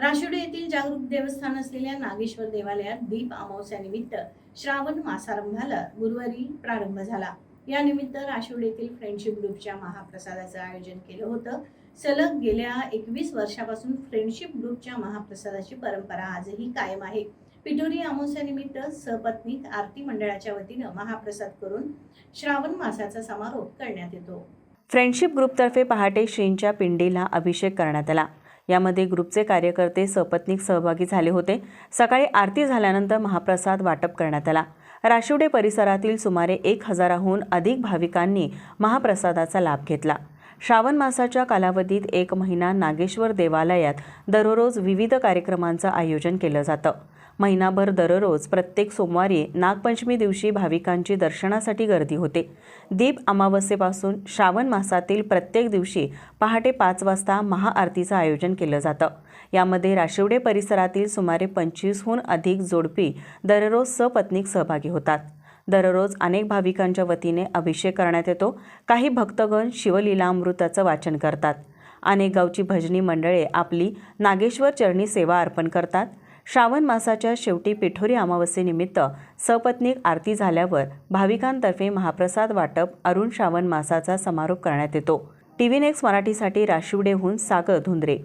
राशिवडे येथील जागरूक देवस्थान असलेल्या नागेश्वर देवालयात दीप अमावस्यानिमित्त श्रावण मासारंभाला गुरुवारी प्रारंभ झाला. या निमित्त येथील फ्रेंडशिप ग्रुपच्या महाप्रसादाचं आयोजन केलं होतं. सलग गेल्या एकवीस वर्षापासून फ्रेंडशिप ग्रुपच्या महाप्रसादाची परंपरा आजही कायम आहे. पिठोरी अमावस्यानिमित्त सपत्नीक आरती मंडळाच्या वतीनं महाप्रसाद करून श्रावण मासाचा समारोप करण्यात येतो. फ्रेंडशिप ग्रुपतर्फे पहाटे श्रींच्या पिंडीला अभिषेक करण्यात आला. यामध्ये ग्रुपचे कार्यकर्ते सपत्नीक सहभागी झाले होते. सकाळी आरती झाल्यानंतर महाप्रसाद वाटप करण्यात आला. राशिवडे परिसरातील सुमारे एक हजाराहून अधिक भाविकांनी महाप्रसादाचा लाभ घेतला. श्रावण मासाच्या कालावधीत एक महिना नागेश्वर देवालयात दररोज विविध कार्यक्रमांचं आयोजन केलं जातं. महिनाभर दररोज प्रत्येक सोमवारी नागपंचमी दिवशी भाविकांची दर्शनासाठी गर्दी होते. दीप अमावस्येपासून श्रावण मासातील प्रत्येक दिवशी पहाटे पाच वाजता महाआरतीचं आयोजन केलं जातं. यामध्ये राशिवडे परिसरातील सुमारे पंचवीसहून अधिक जोडपी दररोज सपत्नीक सहभागी होतात. दररोज अनेक भाविकांच्या वतीने अभिषेक करण्यात येतो. काही भक्तगण शिवलीलामृताचं वाचन करतात. अनेक गावची भजनी मंडळे आपली नागेश्वर चरणी सेवा अर्पण करतात. श्रावण मासाच्या शेवटी पिठोरी अमावस्येनिमित्त सपत्नीक आरती झाल्यावर भाविकांतर्फे महाप्रसाद वाटप अरुण श्रावण मासाचा समारोप करण्यात येतो. टी व्ही नेक्स्ट मराठीसाठी राशिवडेहून सागर धुंद्रे.